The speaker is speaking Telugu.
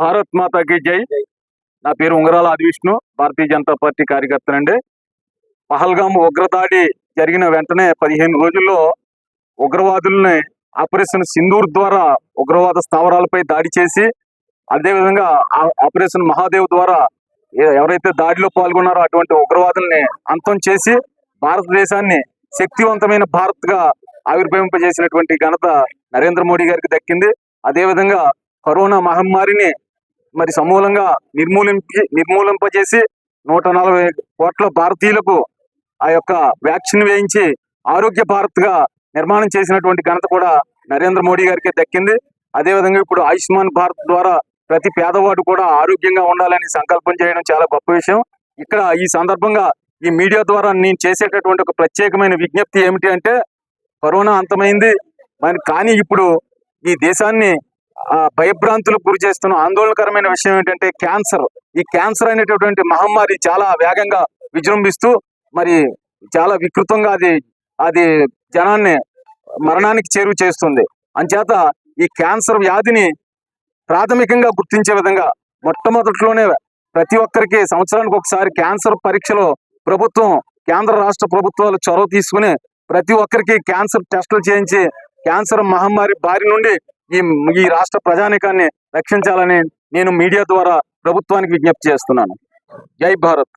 భారత్ మాతాకి జై. నా పేరు ఉంగరాల ఆదివిష్ణు భారతీయ జనతా పార్టీ కార్యకర్తనండి పహల్గామ్ ఉగ్రదాడి జరిగిన వెంటనే పదిహేను రోజుల్లో ఉగ్రవాదుల్ని ఆపరేషన్ సింధూర్ ద్వారా ఉగ్రవాద స్థావరాలపై దాడి చేసి అదేవిధంగా ఆపరేషన్ మహాదేవ్ ద్వారా ఎవరైతే దాడిలో పాల్గొన్నారో అటువంటి ఉగ్రవాదుల్ని అంతం చేసి భారతదేశాన్ని శక్తివంతమైన భారత్గా ఆవిర్భవింపజేసినటువంటి ఘనత నరేంద్ర మోడీ గారికి దక్కింది. అదేవిధంగా కరోనా మహమ్మారిని మరి సమూలంగా నిర్మూలింపి నిర్మూలింపజేసి నూట నలభై కోట్ల భారతీయులకు ఆ యొక్క వ్యాక్సిన్ వేయించి ఆరోగ్య భారత్గా నిర్మాణం చేసినటువంటి ఘనత కూడా నరేంద్ర మోడీ గారికి దక్కింది. అదేవిధంగా ఇప్పుడు ఆయుష్మాన్ భారత్ ద్వారా ప్రతి పేదవాడు కూడా ఆరోగ్యంగా ఉండాలని సంకల్పం చేయడం చాలా గొప్ప విషయం. ఇక్కడ ఈ సందర్భంగా ఈ మీడియా ద్వారా నేను చేసేటటువంటి ఒక ప్రత్యేకమైన విజ్ఞప్తి ఏమిటి అంటే కరోనా అంతమైంది. మరి కానీ ఇప్పుడు ఈ దేశాన్ని భయభ్రాంతులకు గురి చేస్తున్న ఆందోళనకరమైన విషయం ఏంటంటే క్యాన్సర్. ఈ క్యాన్సర్ అనేటటువంటి మహమ్మారి చాలా వేగంగా విజృంభిస్తూ మరి చాలా వికృతంగా అది అది జనాన్ని మరణానికి చేరువ చేస్తుంది. అంచేత ఈ క్యాన్సర్ వ్యాధిని ప్రాథమికంగా గుర్తించే విధంగా మొట్టమొదటిలోనే ప్రతి ఒక్కరికి సంవత్సరానికి ఒకసారి క్యాన్సర్ పరీక్షలో ప్రభుత్వం కేంద్ర రాష్ట్ర ప్రభుత్వాలు చొరవ తీసుకుని ప్రతి ఒక్కరికి క్యాన్సర్ టెస్టులు చేయించి క్యాన్సర్ మహమ్మారి బారి నుండి ఈ ఈ రాష్ట్ర ప్రజానికాన్ని రక్షించాలని నేను మీడియా ద్వారా ప్రభుత్వానికి విజ్ఞప్తి చేస్తున్నాను. జై భారత్.